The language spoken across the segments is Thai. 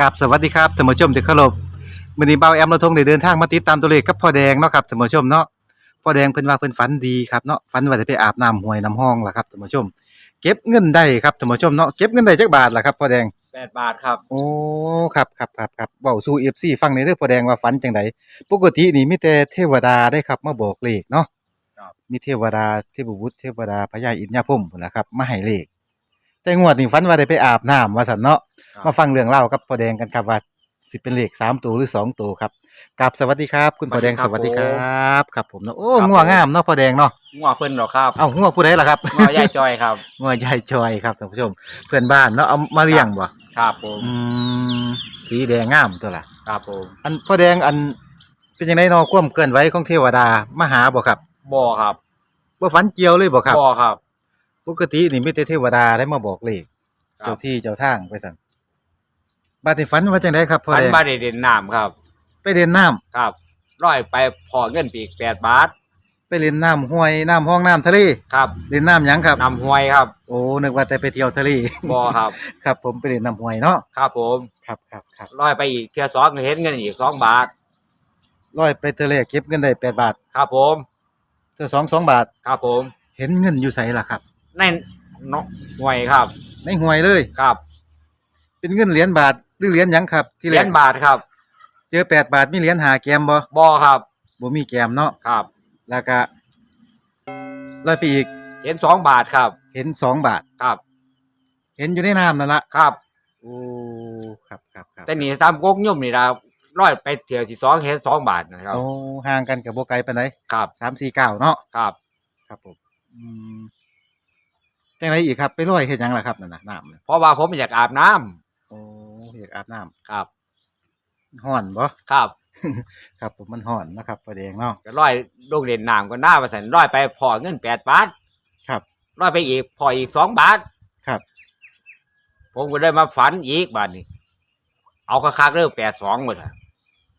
กับสวัสดีครับท่านผู้ชมที่เคารพมื้อนี้เบาแอมเราทงได้เดินทางมาติดตามตัวเลขกับพ่อแดงเนาะครับท่านผู้ชมเนาะพ่อแดงเพิ่นว่าเพิ่นฝันดีครับเนาะฝันว่าได้ไปอาบน้ำห้วยน้ำห้องล่ะครับท่านผู้ชม เก็บเงินได้ครับท่านผู้ชมเนาะเก็บเงินได้จักบาทล่ะครับพ่อแดงแปดบาทครับ โอ้ครับครับครับครับเว้าสู่ FC ฟังในอยเด้อพ่อแดงว่าฝันจังไดปกตินี่มีแต่เทวดาได้ครับมาบอกเลขเนาะครับ มีเทวดาเทพบุตรเทวดาพญาอินทร์ยาพรหมพุ่นล่ะครับมาให้เลข แต่งวดนี้ฝันว่าได้ไปอาบน้ำว่าซั่นเนาะครับ มาฟังเรื่องเล่ากับพ่อแดงกันครับว่าสิเป็นเลขสามตัวหรือสองตัวครับกับสวัสดีครับ คุณพ่อแดงสสวัวัสสดีดีคครัรับครับผมเนาะโอ้ครับ งัวงามเนาะพ่อแดงเนาะงัวเพิ่นเหรอครับเอ้างัวผู้ใดล่ะครับ งัวยายจอยครับ งัวยายจอยครับท่านผู้ชม เพื่อนบ้านเนาะเอามาเลี้ยงบ่ครับผมอืมสีแดงงามตัวล่ะ ครับผมอันพ่อแดงอันเป็นยังไงเนาะความเคลื่อนไหวของเทวดามาหาบ่ครับบ่ครับบ่ฝันเกี่ยวเลยบ่ครับบ่ครับ ปกตินี่มีแต่เทวดาได้มาบอกเลขครับ เจ้าที่เจ้าทางไปสั่นบัดนี้ฝันว่าจังไดครับพ่อพันแดงบาทได้เด่นน้ำครับ ไปเล่นน้ำครับร้อยไปพอเงินปีกแปดบาทไปเล่นน้ำห้วยน้ำห้องน้ำทะเลครับเล่นน้ำหยังครับ นำหวยครับโอ้นึกว่าแต่ไปเที่ยวทะเลบ่ครับ ครับ ผมไปเล่นน้ำห้วยเนาะครับผมครับครับครับร้อยไปอีกเทื่อสองก็เห็นเงินอีกสองบาท ร้อยไปทะเลเก็บเงินได้แปดบาทครับผมเธอสองสองบาท ครับผม เห็นเงินอยู่ใสล่ะครับ ในเนาะหวยครับ ในห้วยเลย ครับเป็นเงินเหรียญบาทหรือเหรียญหยังครับ ที่เหแรรียกญบาทครับเจอแปดบาทมีเหรียญหาแกมบ่บ่ครับบ่มีแกมเนาะครับ แล้วก็ร้อยไปอีกเห็นสองบาทครับเห็นสองบาท ครับเห็นอยู่ในน้ำนั่นละครับ โอ้ครับครับครับแต่นี่สามก๊กยุ่มนี่นะร้อยไปเที่ยวที่สองเห็นสองบาทนะครับ โอ้ห่างกันกับโบไกลปานใดครับสามสี่เก้าเนาะครับ ครับผมอืม จังไรอีกครับ ไปลอยเฮ็ดหยังล่ะครับนั่นน่ะน้ำน่ะเพราะว่าผมอยากอาบน้ำโอ้อยากอาบน้ำครับห้อนบ่ครับครับผมมันห้อนนะครับประแดงเนาะ ก็ร้อยลงเด่นน้ำก็หน้าประสันร้อยไปพอเงินแปดบาทครับร้อยไปอีกพออีกสองบาทครับ ผมก็ได้มาฝันอีกบาทนี้เอาคักๆเริ่มแปดสองหมดอะ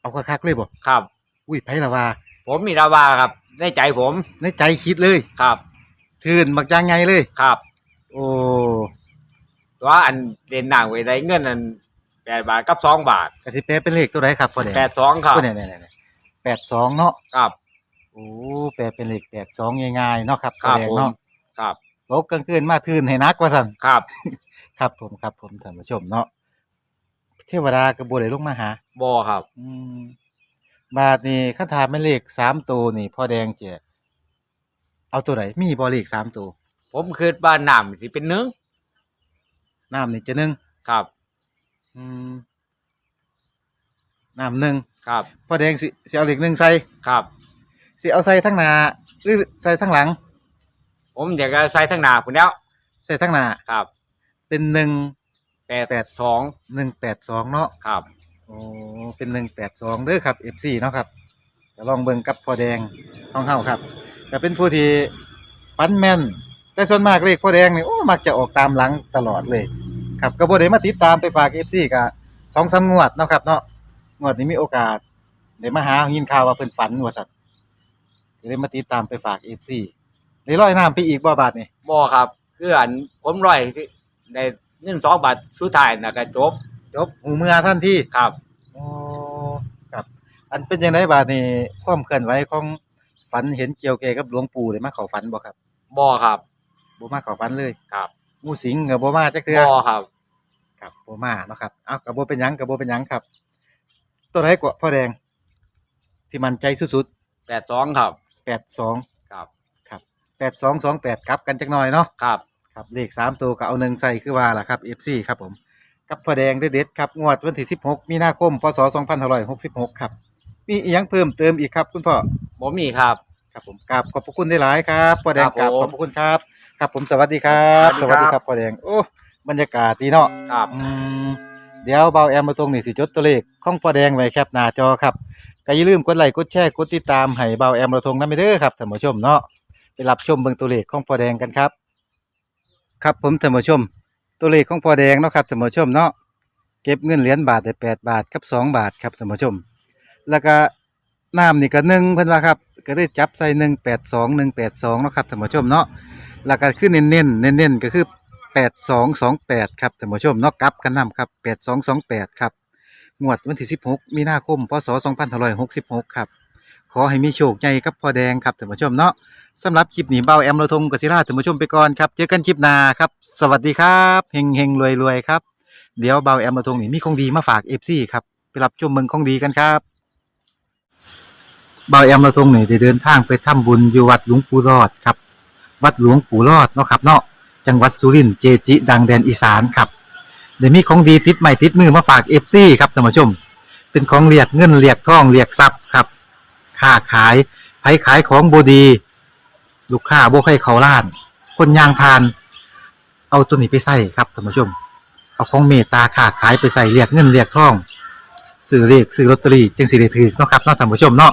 เอาคักๆเลยบ่ครับ อุ้ยไผละว่าผมมีราวาครับในใจผมในใจคิดเลย ครับ ทื่นบักจางไงเลย ครับ โอ้ว่าอันเด่นน้ำไว้ได้เงินอันแปดบาทกับสองบาทกสิแปลเป็นเลขตัวใดครับพ่อแดงแปดสองครับโอ้เนี่ยๆๆแปดสองเนาะครับโอ้แปลเป็นเลขแปดสองง่ายๆเนาะครับครัพ่บอแดงผมเนาะครับตกกลางคืนมาทื่นให้นักว่าซั่นครับ ครับผมครับผมท่านผู้ชมเนาะเทวดาก็บ่ได้ลงมาหาบอครับ อืมบาทนี่คันถามเป็นเลขสามตัวนี่พ่อแดงจะ เอาตัวไหนมีบ่เลขสามตัวผมคิดว่าน้ำสิเป็นหนึ่งน้ำนี่จะหนึ่งครับอืมน้ำหนึ่งครับพ่อแดงสิสิเอาเลขหนึ่งใส่ครับสิเอาใส่ทั้งหน้าหรือใส่ทั้งหลัง ผมอยากจะใส่ทั้งหนาคุณแล้วใส่ทั้งหน้าครับเป็นหนึ่งแปดแปดสองหนึ่งแปดสองเนาะครับโอ้เป็นหนึ่งแปดสองเด้อครับ FC เนาะครับก็ลองเบิ่งกับพ่อแดงของเฮาครับ ก็เป็นผู้ที่ฟันแม่น แต่ส่วนมากเลขพ่อแดงนี่โอ้มักจะออกตามหลังตลอดเลย ครับก็บ่ได้มาติดตามไปฝาก FC ก็สองสามงวดเนาะครับเนาะงวดนี้มีโอกาสได้มาหายินข่าวว่าเพิ่นฝันว่าซั่นก็เลยมาติดตามไปฝาก FC ได้ร้อยน้ำไปอีกบ่บาทนี่บอครับคืออันผมร้อยที่ในเงินสองบาทสุดท้ายนะก็จบจบหูเมื่อท่านที่ครับ โอ้ครับ อันเป็นจังไดบาดนี่ความเคลื่อนไหวของ ฝันเห็นเกี่ยวแก่กับหลวงปู่ได้มาเข้าฝันบ่ครับบอครับบ่มาเข้าฝันเลยครับงูสิงก็บ่มาจักเทื่อบอครับครับบ่มาเนาะครับเอ้าก็บ่เป็นหยังก็บ่เป็นหยังครับ ตัวไหนกว่าพ่อแดง ที่มั่นใจสุดแปดสองครับๆ82ครับครับ8228กลับกันจักหน่อยเนาะ ครับ ครับเลข3ตัวก็เอาหนึ่งใส่คือว่าล่ะครับ FC ครับผม กับพ่อแดงเด็ดๆครับ งวดวันที่ 16 มีนาคม พศ 2566 ครับ มีอีหยังเพิ่มเติมอีกครับ คุณพ่อผมมีครับ ครับผมกราบขอบพระคุณได้หลายครับพ่อแดงครับกราบผม ขอบพระคุณครับ ครับผมสวัสดีครับ สวัสดีครับพ่อแดงโอ้บรรยากาศดีเนาะ ครับ อืมเดี๋ยวเบาแอมมาตรงนี่สิจดตัวเลขของพ่อแดงไว้แคปหน้าจอครับก็อย่าลืมกดไลค์กดแชร์กดติดตามให้เบาแอมมาตรงนั้นไปเด้อครับท่านผู้ชมเนาะไปรับชมเบิ่งตัวเลขของพ่อแดงกันครับ ครับผมท่านผู้ชม ตัวเลขของพ่อแดงเนาะครับท่านผู้ชมเนาะเก็บเงินเหรียญบาทได้แปดบาทกับสองบาทครับท่านผู้ชม แล้วก็น้ำนี่ก็หนึ่งเพิ่นว่าครับก็ได้จับใส่หนึ่งแปดสองหนึ่งแปดสองเนาะครับท่านผู้ชมเนาะแล้วก็คือเน้นเน้นเน้นเน้นๆก็คือแปดสองสองแปดครับท่านผู้ชมเนาะกลับกันนำครับแปดสองสองแปดครับงวดวันที่16มีนาคมพศ2566ครับ ขอให้มีโชคใหญ่กับพ่อแดงครับท่านผู้ชมเนาะสำหรับคลิปหนีเบาแอมเราทงกศิราท่านผู้ชมไปก่อนครับเจอกันคลิปหน้าครับ สวัสดีครับเฮงเฮงรวยรวยครับ เดี๋ยวเบาแอมเราทงนี่มีของดีมาฝาก FC ครับไปรับชมเมืองของดีกันครับ เบาแอมเราทงนี่ได้เดินทางไปทำบุญอยู่วัดหลวงปู่รอดครับ วัดหลวงปู่รอดเนาะครับเนาะจังหวัดสุรินทร์เจจิ ดังแดนอีสานครับเดี๋ยวมีของดีติดใหม่ติดมือมาฝาก FC ครับท่านผู้ชม เป็นของเรียกเงินเรียกทองเรียกทรัพย์ครับค้าขายไผขายของบดี ลูกค้าโบให้เขาล้าน คนยางพาน เอาตัวนี้ไปใส่ครับท่านผู้ชม เอาของเมตตาค้าขายไปใส่เรียกเงินเรียกทองซื้อเรียกซื้อลอตเตอรี่จึงสิได้ถือเนาะครับเนาะท่านผู้ชมเนาะ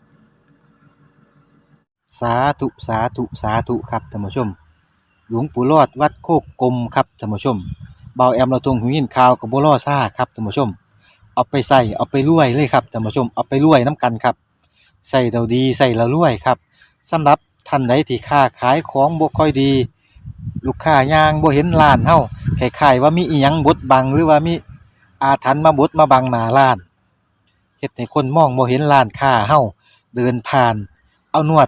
สาธุสาธุสาธุครับท่านผู้ชม หลวงปู่รอดวัดโคกกลมครับท่านผู้ชมเบาแอมเราตรงหูยินข่าวกับบัวล่อซ่าครับท่านผู้ชม เอาไปใส่เอาไปรวยเลยครับท่านผู้ชมเอาไปรวยน้ำกันครับใส่เราดีใส่เรารวยครับสำหรับท่านใดที่ค้าขายของบ่ค่อยดี ลูกค้ายางบ่เห็นร้านเฮาคล้ายๆว่ามีอีหยังบดบังหรือว่ามีอาถรรพ์มาบดมาบังหน้าร้านเฮ็ดให้คนมองบ่เห็นร้านค้าเฮาเดินผ่าน เอานวด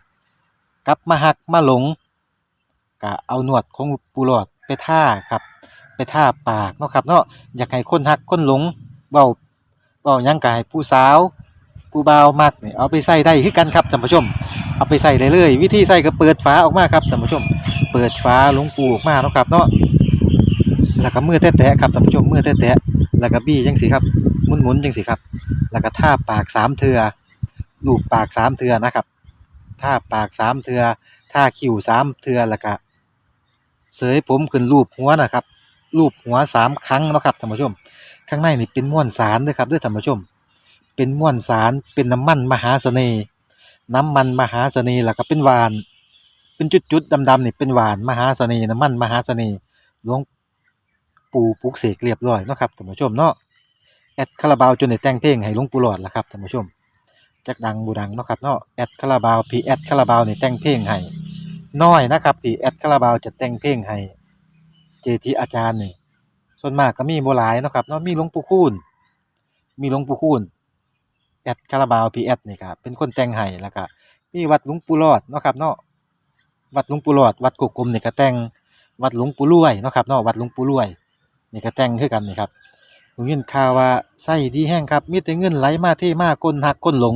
กลับมาหักมาหลงก็เอาหนวดของปูหลอดไปท่าครับ ไปท่าปากเนาะครับเนาะอยากให้คนหักคนหลงเบาเบายังกายผู้สาวผู้บ่าวมักเนี่ยเอาไปใส่ได้คือกันครับท่านผู้ชม เอาไปใส่ได้เลยวิธีใส่ก็เปิดฝาออกมาครับท่านผู้ชม เปิดฝาหลวงปูออกมาเนาะครับเนาะแล้วก็มือแตะๆครับท่านผู้ชมมือแตะๆแล้วก็บี้จังสิครับหมุนๆจังสิครับ แล้วก็ท่าปากสามเทือลูบปากสามเทือนะครับ ท่าปากสามเทือท่าคิ้วสามเทือแล้วก็เสยผมขึ้นรูปหัวนะครับ รูปหัวสามครั้งนะครับท่านผู้ชม ข้างในนี่เป็นม้วนสารด้วยครับด้วยท่านผู้ชม เป็นม้วนสารเป็นน้ำมันมหาเสน่ห์น้ำมันมหาเสน่ห์แล้วก็เป็นหวาน เป็นจุดๆดำๆนี่เป็นหวานมหาเสน่ห์น้ำมันมหาเสน่ห์หลวงปู่ปลุกเสกเรียบร้อยนะครับท่านผู้ชมเนาะแอดคาราบาวจนได้แต่งเพลงให้หลวงปู่หลอดละครับท่านผู้ชม จักดังบูดังเนาะครับเนาะแอดคาราบาวพีแอดคาราบาวนี่แต่งเพลงให้น้อยนะครับที่แอดคาราบาวจะแต่งเพลงให้เจทีอาจารย์นี่ส่วนมากก็มีโบ่หลายเนาะครับเนาะมีหลวงปู่คูณมีหลวงปู่คูณแอดคาราบาวพีแอดนี่ครับเป็นคนแต่งให้แล้วก็มีวัดหลวงปู่รอดเนาะครับเนาะวัดหลวงปู่หลอดวัดกุกกลมนี่ก็แต่งวัดหลวงปู่รวยเนาะครับเนาะวัดหลวงปู่รวยนี่ก็แต่งคือกันนี่ครับผมยินข่าวว่าไส้ดีแห้งครับมีแต่เงินไหลมาเทมาก้นหักก้นหลง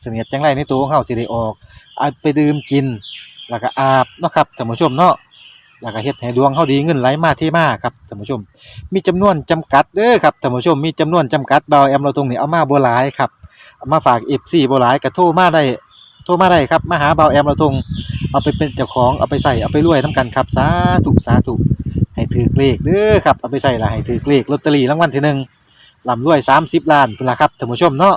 เสนียดจังไรในตัวของเฮาสิได้ออกอาไปดื่มกิน แล้วก็อาบเนาะครับท่านผู้ชมเนาะแล้วก็เฮ็ดให้ดวงเฮาดีเงินไหลมาเทมาครับท่านผู้ชม มีจำนวนจำกัดเด้อครับท่านผู้ชมมีจำนวนจำกัดเบาแอมเราตรงนี้เอามาบ่หลายครับเอามาฝาก FC บ่หลายก็โทรมาได้โทรมาได้ครับมาหาเบาแอมเราทงเอาไปเป็นเจ้าของเอาไปใส่เอาไปรวยน้ำกันครับสาธุสาธุให้ถือเลขเด้อครับเอาไปใส่ละให้ถือเลขลอตเตอรี่รางวัลที่หนึ่งลำรวย30ล้านพุ่นละครับท่านผู้ชมเนาะ